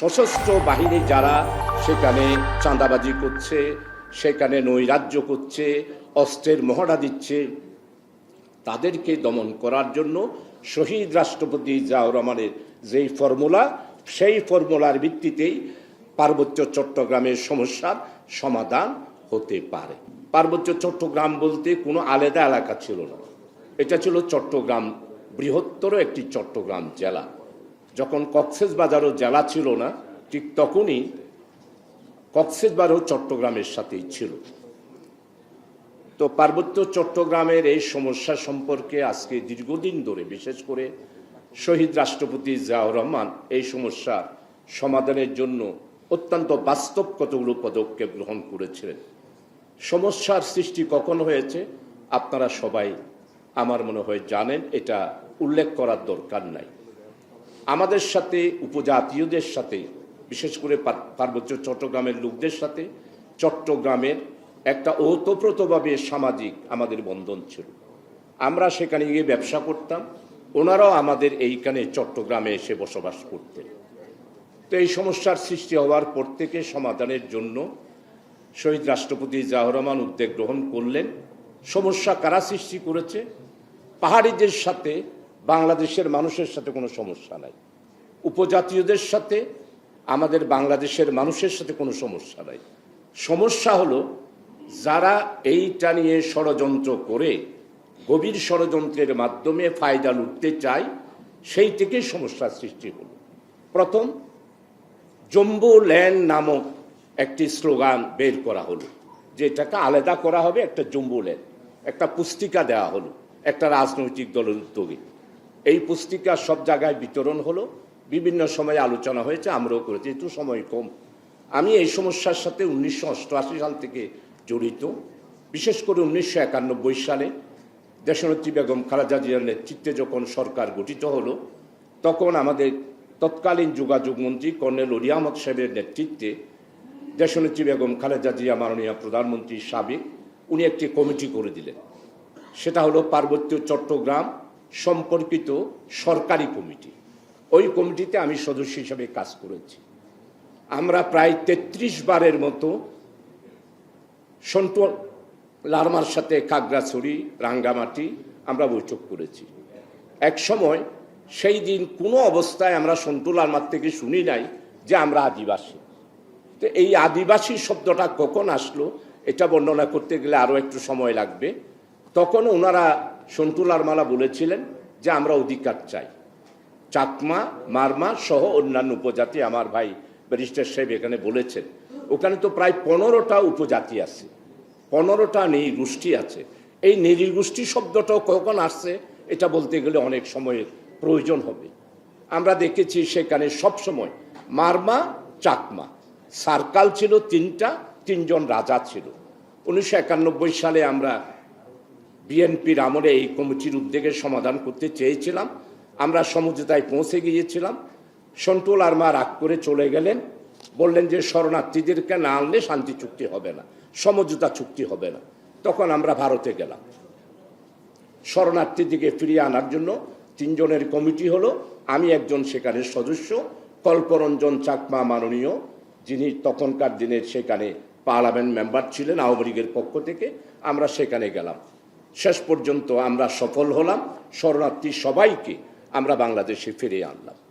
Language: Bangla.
সশস্ত্র বাহিনী যারা সেখানে চাঁদাবাজি করছে, সেখানে নৈরাজ্য করছে, অস্ত্রের মহড়া দিচ্ছে, তাদেরকে দমন করার জন্য শহীদ রাষ্ট্রপতি জিয়াউর রহমানের যেই ফর্মুলা, সেই ফর্মুলার ভিত্তিতেই পার্বত্য চট্টগ্রামের সমস্যার সমাধান হতে পারে। পার্বত্য চট্টগ্রাম বলতে কোনো আলাদা এলাকা ছিল না। এটা ছিল চট্টগ্রাম বৃহত্তর একটি চট্টগ্রাম জেলা। যখন কক্সেস বাজারও জেলা ছিল না, ঠিক তখনই কক্সেস বাজারও চট্টগ্রামের সাথেই ছিল। তো পার্বত্য চট্টগ্রামের এই সমস্যা সম্পর্কে আজকে দীর্ঘদিন ধরে, বিশেষ করে শহীদ রাষ্ট্রপতি জিয়াউর রহমান, এই সমস্যার সমাধানের জন্য অত্যন্ত বাস্তব কতগুলো পদক্ষেপ গ্রহণ করেছিলেন। সমস্যার সৃষ্টি কখন হয়েছে, আপনারা সবাই আমার মনে হয় জানেন, এটা উল্লেখ করার দরকার নাই। আমাদের সাথে, উপজাতীয়দের সাথে, বিশেষ করে পার- পার্বত্য চট্টগ্রামের লোকদের সাথে, চট্টগ্রামের একটা ওতপ্রোতভাবে সামাজিক আমাদের বন্ধন ছিল। আমরা সেখানে গিয়ে ব্যবসা করতাম, ওনারাও আমাদের এইখানে চট্টগ্রামে এসে বসবাস করতেন। তো এই সমস্যার সৃষ্টি হওয়ার পর থেকে সমাধানের জন্য শহীদ রাষ্ট্রপতি জিয়াউর রহমান উদ্যোগ গ্রহণ করলেন। সমস্যা কারা সৃষ্টি করেছে? পাহাড়িদের সাথে বাংলাদেশের মানুষের সাথে কোনো সমস্যা নাই। উপজাতীয়দের সাথে আমাদের বাংলাদেশের মানুষের সাথে কোনো সমস্যা নাই। সমস্যা হলো, যারা এইটা নিয়ে ষড়যন্ত্র করে, গভীর ষড়যন্ত্রের মাধ্যমে ফায়দা লুটতে চায়, সেই থেকেই সমস্যার সৃষ্টি হলো। প্রথম, জম্বু ল্যান্ড নামক একটি স্লোগান বের করা হলো যে এটাকে আলাদা করা হবে একটা জম্বু ল্যান্ড, একটা পুস্তিকা দেওয়া হলো, একটা রাজনৈতিক দলের উদ্যোগে। এই পুস্তিকা সব জায়গায় বিতরণ হলো। বিভিন্ন সময়ে আলোচনা হয়েছে, আমরাও করেছি, একটু সময় কম। আমি এই সমস্যার সাথে উনিশশো অষ্টআশি সাল থেকে জড়িত। বিশেষ করে উনিশশো একানব্বই সালে দেশনেত্রী বেগম খালেদা জিয়ার নেতৃত্বে যখন সরকার গঠিত হলো, তখন আমাদের তৎকালীন যোগাযোগ মন্ত্রী কর্নেল আহমদ সাহেবের নেতৃত্বে দেশনেত্রী বেগম খালেদা জিয়া মাননীয় প্রধানমন্ত্রী সাবেক, উনি একটি কমিটি করে দিলেন। সেটা হলো পার্বত্য চট্টগ্রাম সম্পর্কিত সরকারি কমিটি। ওই কমিটিতে আমি সদস্য হিসেবে কাজ করেছি। আমরা প্রায় তেত্রিশ বারের মতো সন্টু লারমার সাথে কাগড়াছড়ি রাঙ্গামাটি আমরা বৈঠক করেছি। এক সময় সেই দিন কোনো অবস্থায় আমরা সন্টু লারমার থেকে শুনি নাই যে আমরা আদিবাসী। তো এই আদিবাসী শব্দটা কখন আসলো এটা বর্ণনা করতে গেলে আরও একটু সময় লাগবে। তখন ওনারা সন্টু লারমালা বলেছিলেন যে আমরা অধিকার চাই। চাকমা, মারমা সহ অন্যান্য উপজাতি, আমার ভাই ব্যারিস্টার সাহেব এখানে বলেছেন। ওখানে তো প্রায় পনেরোটা উপজাতি আছে। পনেরোটা গোষ্ঠী আছে। এই নৃগোষ্ঠী শব্দটাও কখন আসছে, এটা বলতে গেলে অনেক সময়ের প্রয়োজন হবে। আমরা দেখেছি সেখানে সব সময় মারমা, চাকমা। সার্কাল ছিল তিনটা, তিনজন রাজা ছিল। উনিশশো একানব্বই সালে আমরা বিএনপির আমলে এই কমিটির উদ্যোগের সমাধান করতে চেয়েছিলাম। আমরা সমঝোতায় পৌঁছে গিয়েছিলাম। সন্টুল আরমা রাগ করে চলে গেলেন। বললেন যে, শরণার্থীদেরকে না আনলে শান্তি চুক্তি হবে না, সমঝোতা চুক্তি হবে না। তখন আমরা ভারতে গেলাম। শরণার্থীদিকে ফিরিয়ে আনার জন্য তিনজনের কমিটি হলো, আমি একজন সেখানে সদস্য, কল্পরঞ্জন চাকমা মাননীয়, যিনি তখনকার দিনের সেখানে পার্লামেন্ট মেম্বার ছিলেন আওয়ামী লীগের পক্ষ থেকে, আমরা সেখানে গেলাম। শেষ পর্যন্ত আমরা সফল হলাম। শরণার্থী সবাইকে আমরা বাংলাদেশে ফিরিয়ে আনলাম।